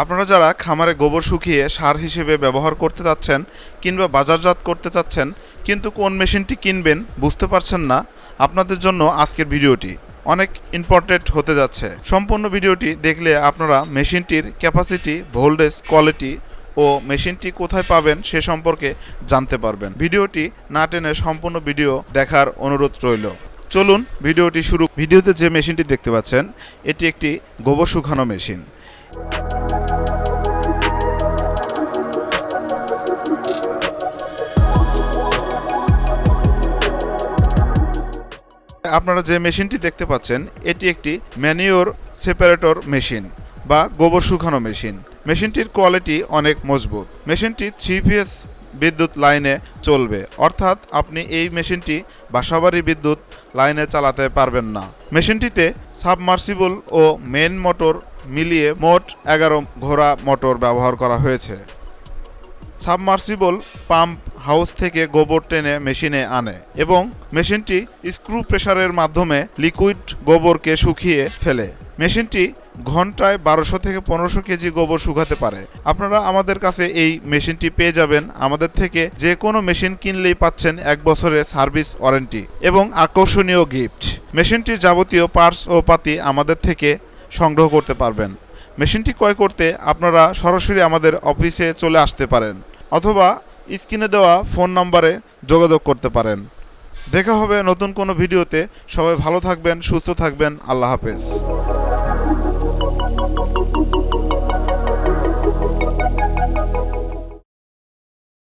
আপনারা যারা খামারে গোবর শুকিয়ে সার হিসেবে ব্যবহার করতে চাচ্ছেন কিংবা বাজারজাত করতে চাচ্ছেন, কিন্তু কোন মেশিনটি কিনবেন বুঝতে পারছেন না, আপনাদের জন্য আজকের ভিডিওটি অনেক ইম্পর্টেন্ট হতে যাচ্ছে। সম্পূর্ণ ভিডিওটি দেখলে আপনারা মেশিনটির ক্যাপাসিটি ভোল্টেজ কোয়ালিটি ও মেশিনটি কোথায় পাবেন সে সম্পর্কে জানতে পারবেন। ভিডিওটি না টেনে সম্পূর্ণ ভিডিও দেখার অনুরোধ রইল। চলুন ভিডিওটি শুরু ভিডিওতে যে মেশিনটি দেখতে পাচ্ছেন, এটি একটি গোবর শুকানো মেশিন। আপনারা যে মেশিনটি দেখতে পাচ্ছেন, এটি একটি ম্যানিওর সেপারেটর মেশিন বা গোবর শুকানো মেশিন। মেশিনটির কোয়ালিটি অনেক মজবুত। মেশিনটি থ্রি পিএস বিদ্যুৎ লাইনে চলবে। অর্থাৎ আপনি এই মেশিনটি বাসাবাড়ি বিদ্যুৎ লাইনে চালাতে পারবেন না। মেশিনটিতে সাবমার্সিবল ও মেন মোটর মিলিয়ে মোট এগারো ঘোড়া মোটর ব্যবহার করা হয়েছে। সাবমার্সিবল পাম্প হাউস থেকে গোবর টেনে মেশিনে আনে এবং মেশিনটি স্ক্রু প্রেসারের মাধ্যমে লিকুইড গোবরকে শুকিয়ে ফেলে। মেশিনটি ঘন্টায় বারোশো থেকে পনেরোশো কেজি গোবর শুকাতে পারে। আপনারা আমাদের কাছে এই মেশিনটি পেয়ে যাবেন। আমাদের থেকে যে কোনো মেশিন কিনলেই পাচ্ছেন এক বছরের সার্ভিস ওয়ারেন্টি এবং আকর্ষণীয় গিফট। মেশিনটির যাবতীয় পার্টস ও পাতি আমাদের থেকে সংগ্রহ করতে পারবেন। মেশিনটি ক্রয় করতে আপনারা সরাসরি আমাদের অফিসে চলে আসতে পারেন। অথবা স্ক্রিনে দেওয়া ফোন নাম্বারে যোগাযোগ করতে পারেন। দেখা হবে নতুন কোনো ভিডিওতে। সবাই ভালো থাকবেন, সুস্থ থাকবেন। আল্লাহ হাফেজ।